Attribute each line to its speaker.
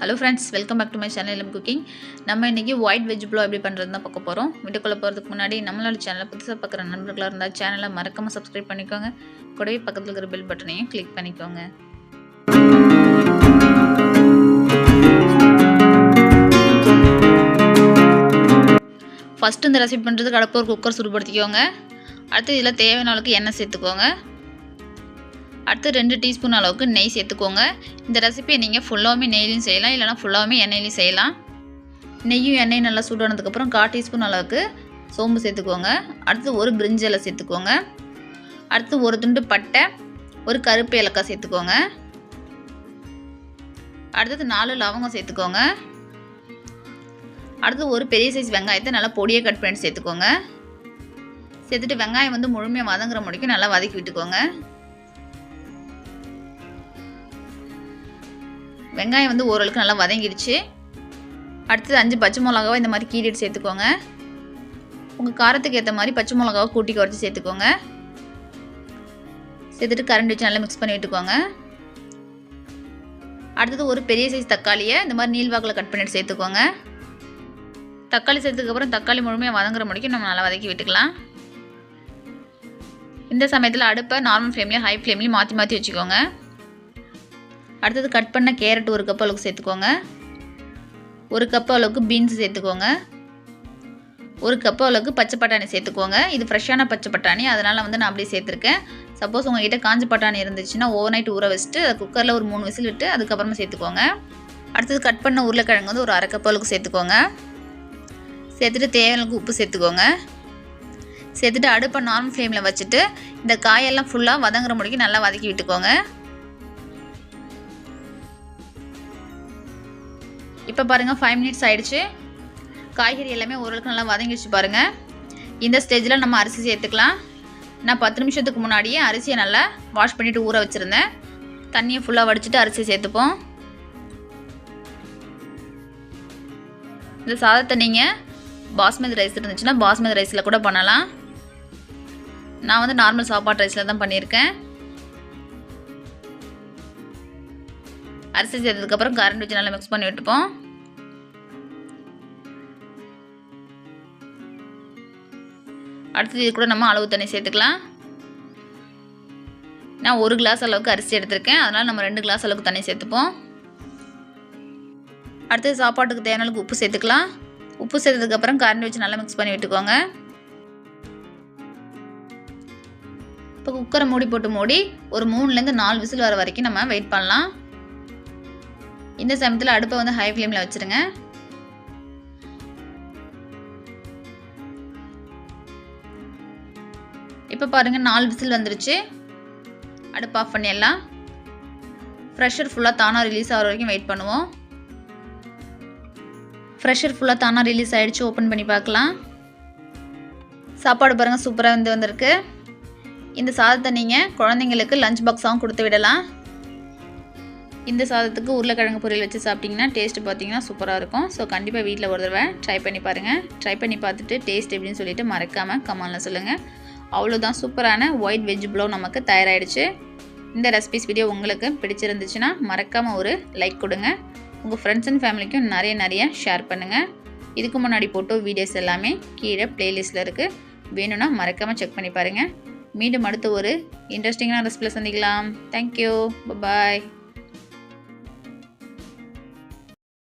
Speaker 1: Hello friends welcome back to my channel M cooking நம்ம இன்றைக்கி white veg flow எப்படி பண்ணுறது தான் பார்க்க போகிறோம் வீட்டுக்குள்ளே போகிறதுக்கு முன்னாடி நம்மளோட சேனலை புதுசாக பார்க்குற நண்பர்களாக இருந்தால் சேனலை மறக்காமல் சப்ஸ்கிரைப் பண்ணிக்கோங்க. கூடவே பக்கத்தில் இருக்கிற பெல் பட்டனையும் கிளிக் பண்ணிக்கோங்க. ஃபஸ்ட்டு இந்த ரெசிபி பண்ணுறதுக்கு அடுப்பு ஒரு குக்கர் சுடுபடுத்திக்கோங்க. அடுத்து இதில் தேவையான அளவுக்கு எண்ணெய் சேர்த்துக்கோங்க. அடுத்து ரெண்டு டீஸ்பூன் அளவுக்கு நெய் சேர்த்துக்கோங்க. இந்த ரெசிபியை நீங்கள் ஃபுல்லாகவுமே நெய்லையும் செய்யலாம் இல்லைனா ஃபுல்லாகவுமே எண்ணெயிலையும் செய்யலாம். நெய்யும் எண்ணெயும் நல்லா சூடானதுக்கப்புறம் கால் டீஸ்பூன் அளவுக்கு சோம்பு சேர்த்துக்கோங்க. அடுத்து ஒரு பிரிஞ்சலை சேர்த்துக்கோங்க. அடுத்து ஒரு துண்டு பட்டை ஒரு கருப்பு ஏலக்காய் சேர்த்துக்கோங்க. அடுத்தது நாலு லவங்கம் சேர்த்துக்கோங்க. அடுத்து ஒரு பெரிய சைஸ் வெங்காயத்தை நல்லா பொடியை கட் பண்ணிட்டு சேர்த்துக்கோங்க. சேர்த்துட்டு வெங்காயம் வந்து முழுமையாக வதங்குற முடிக்கும் நல்லா வதக்கி விட்டுக்கோங்க. வெங்காயம் வந்து ஓரளவுக்கு நல்லா வதங்கிடுச்சு. அடுத்தது அஞ்சு பச்சை மிளகாவை இந்த மாதிரி கீறிட்டு சேர்த்துக்கோங்க. உங்கள் காரத்துக்கு ஏற்ற மாதிரி பச்சை மிளகாவை கூட்டி குறைச்சி சேர்த்துக்கோங்க. சேர்த்துட்டு கரண்ட் வச்சு நல்லா மிக்ஸ் பண்ணி விட்டுக்கோங்க. அடுத்தது ஒரு பெரிய சைஸ் தக்காளியை இந்த மாதிரி நீள்வாக்கில் கட் பண்ணிட்டு சேர்த்துக்கோங்க. தக்காளி சேர்த்ததுக்கப்புறம் தக்காளி முழுமையாக வதங்குற முடிக்கும். நம்ம நல்லா வதக்கி விட்டுக்கலாம். இந்த சமயத்தில் அடுப்பை நார்மல் ஃப்ளேம்லேயும் ஹை ஃப்ளேம்லேயும் மாற்றி மாற்றி வச்சுக்கோங்க. அடுத்தது கட் பண்ண கேரட் ஒரு கப் அளவுக்கு சேர்த்துக்கோங்க. ஒரு கப் அளவுக்கு பீன்ஸ் சேர்த்துக்கோங்க. ஒரு கப் அளவுக்கு பச்சை பட்டாணி சேர்த்துக்கோங்க. இது ஃப்ரெஷ்ஷான பச்சை பட்டாணி. அதனால் வந்து நான் அப்படியே சேர்த்துருக்கேன். சப்போஸ் உங்ககிட்ட காஞ்ச பட்டாணி இருந்துச்சுன்னா ஓவர் நைட் ஊற வச்சுட்டு அதை குக்கரில் ஒரு மூணு விசில் விட்டு அதுக்கப்புறமா சேர்த்துக்கோங்க. அடுத்தது கட் பண்ண உருளைக்கிழங்கு வந்து ஒரு அரை கப் அளவுக்கு சேர்த்துக்கோங்க. சேர்த்துட்டு தேவையான உப்பு சேர்த்துக்கோங்க. சேர்த்துட்டு அடுப்பை நார்மல் ஃப்ளேமில் வச்சுட்டு இந்த காயெல்லாம் ஃபுல்லாக வதங்குற முடிக்கும் நல்லா வதக்கி விட்டுக்கோங்க. இப்போ பாருங்கள் ஃபைவ் மினிட்ஸ் ஆகிடுச்சு காய்கறி எல்லாமே ஓரளவுக்கு நல்லா வதங்கிடுச்சு பாருங்கள் இந்த ஸ்டேஜில் நம்ம அரிசி சேர்த்துக்கலாம். நான் பத்து நிமிஷத்துக்கு முன்னாடியே அரிசியை நல்லா வாஷ் பண்ணிவிட்டு ஊற வச்சுருந்தேன். தண்ணியை ஃபுல்லாக வடிச்சிட்டு அரிசியை சேர்த்துப்போம். இந்த சாதத்தை நீங்கள் பாஸ்மதி ரைஸ் இருந்துச்சுன்னா பாஸ்மதி ரைஸில் கூட பண்ணலாம். நான் வந்து நார்மல் சாப்பாட்டு ரைஸில் தான் பண்ணியிருக்கேன். அரிசி சேர்த்ததுக்கப்புறம் கரண்ட் வச்சு நல்லா மிக்ஸ் பண்ணி விட்டுப்போம். அடுத்தது இது கூட நம்ம அளவு தண்ணி சேர்த்துக்கலாம். நான் ஒரு கிளாஸ் அளவுக்கு அரிசி எடுத்திருக்கேன். அதனால் நம்ம ரெண்டு கிளாஸ் அளவுக்கு தண்ணி சேர்த்துப்போம். அடுத்தது சாப்பாட்டுக்கு தேவையான அளவுக்கு உப்பு சேர்த்துக்கலாம். உப்பு சேர்த்ததுக்கப்புறம் கரண்ட் வச்சு நல்லா மிக்ஸ் பண்ணி விட்டுக்கோங்க. இப்போ குக்கரை மூடி போட்டு மூடி ஒரு மூணுலேருந்து நாலு விசில் வர வரைக்கும் நம்ம வெயிட் பண்ணலாம். இந்த சமயத்தில் அடுப்பை வந்து ஹை ஃப்ளேமில் வச்சுருங்க. இப்போ பாருங்கள் நாலு விசில் வந்துருச்சு. அடுப்பு ஆஃப் பண்ணிடலாம். ப்ரெஷர் ஃபுல்லாக தானாக ரிலீஸ் ஆகிற வரைக்கும் வெயிட் பண்ணுவோம். ப்ரெஷர் ஃபுல்லாக தானாக ரிலீஸ் ஆகிடுச்சு ஓப்பன் பண்ணி பார்க்கலாம். சாப்பாடு பாருங்கள் சூப்பராக வந்து வந்திருக்கு. இந்த சாதத்தை நீங்கள் குழந்தைங்களுக்கு லஞ்ச் பாக்ஸாகவும் கொடுத்து விடலாம். இந்த சாதத்துக்கு உருளைக்கிழங்கு பொரியல் வச்சு சாப்பிட்டிங்கன்னா டேஸ்ட்டு பார்த்தீங்கன்னா சூப்பராக இருக்கும். ஸோ கண்டிப்பாக வீட்டில் ஒரு தடவை ட்ரை பண்ணி பாருங்கள் ட்ரை பண்ணி பார்த்துட்டு டேஸ்ட் எப்படின்னு சொல்லிட்டு மறக்காமல் கமெண்டில் சொல்லுங்கள் அவ்வளோதான் சூப்பரான ஒயிட் வெஜ் ப்ளோ நமக்கு தயாராகிடுச்சு இந்த ரெசிபிஸ் வீடியோ உங்களுக்கு பிடிச்சிருந்துச்சுன்னா மறக்காமல் ஒரு லைக் கொடுங்க. உங்கள் ஃப்ரெண்ட்ஸ் அண்ட் ஃபேமிலிக்கும் நிறைய நிறைய ஷேர் பண்ணுங்கள் இதுக்கு முன்னாடி போட்டோ வீடியோஸ் எல்லாமே கீழே ப்ளேலிஸ்ட்டில் இருக்குது வேணும்னா மறக்காமல் செக் பண்ணி பாருங்கள் மீண்டும் அடுத்து ஒரு இன்ட்ரெஸ்டிங்கான ரெசிபியில் சந்திக்கலாம். Thank you bye